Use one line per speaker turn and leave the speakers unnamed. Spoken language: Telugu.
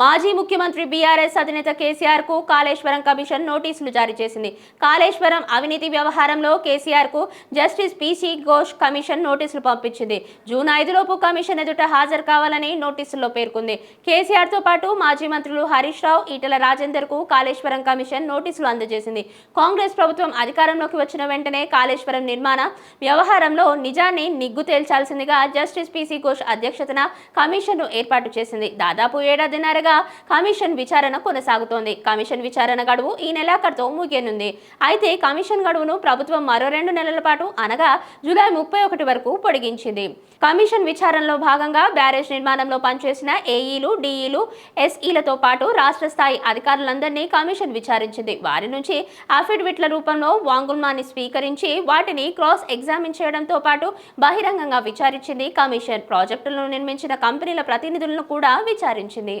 మాజీ ముఖ్యమంత్రి బీఆర్ఎస్ అధినేత కేసీఆర్కు కాళేశ్వరం కమిషన్ నోటీసులు జారీ చేసింది. కాళేశ్వరం అవినీతి వ్యవహారంలో కేసీఆర్కు జస్టిస్ పిసి ఘోష్ కమిషన్ నోటీసులు పంపించింది. జూన్ ఐదులోపు కమిషన్ ఎదుట హాజరు కావాలని నోటీసుల్లో పేర్కొంది. కేసీఆర్తో పాటు మాజీ మంత్రులు హరీష్ రావు ఈటల రాజేందర్కు కాళేశ్వరం కమిషన్ నోటీసులు అందజేసింది. కాంగ్రెస్ ప్రభుత్వం అధికారంలోకి వచ్చిన వెంటనే కాళేశ్వరం నిర్మాణ వ్యవహారంలో నిజాన్ని నిగ్గు తేల్చాల్సిందిగా జస్టిస్ పిసి ఘోష్ అధ్యక్షతన కమిషన్ను ఏర్పాటు చేసింది. దాదాపు ఏడాదిన్నరగా కమిషన్ విచారణ కొనసాగుతోంది. కమిషన్ విచారణ గడువు ఈ నెలాఖరుతో ముగియనుంది. అయితే కమిషన్ గడువును ప్రభుత్వం మరో రెండు నెలల పాటు అనగా జూలై ముప్పై ఒకటి వరకు పొడిగించింది. కమిషన్ విచారణలో భాగంగా బ్యారేజ్ నిర్మాణంలో పనిచేసిన ఏఈలు డిఈలు ఎస్ఈలతో పాటు రాష్ట్ర స్థాయి అధికారులందరినీ కమిషన్ విచారించింది. వారి నుంచి అఫిడవిట్ల రూపంలో వాంగుల్మాన్ని స్వీకరించి వాటిని క్రాస్ ఎగ్జామిన్ చేయడంతో పాటు బహిరంగంగా విచారించింది కమిషన్. ప్రాజెక్టులను నిర్మించిన కంపెనీల ప్రతినిధులను కూడా విచారించింది.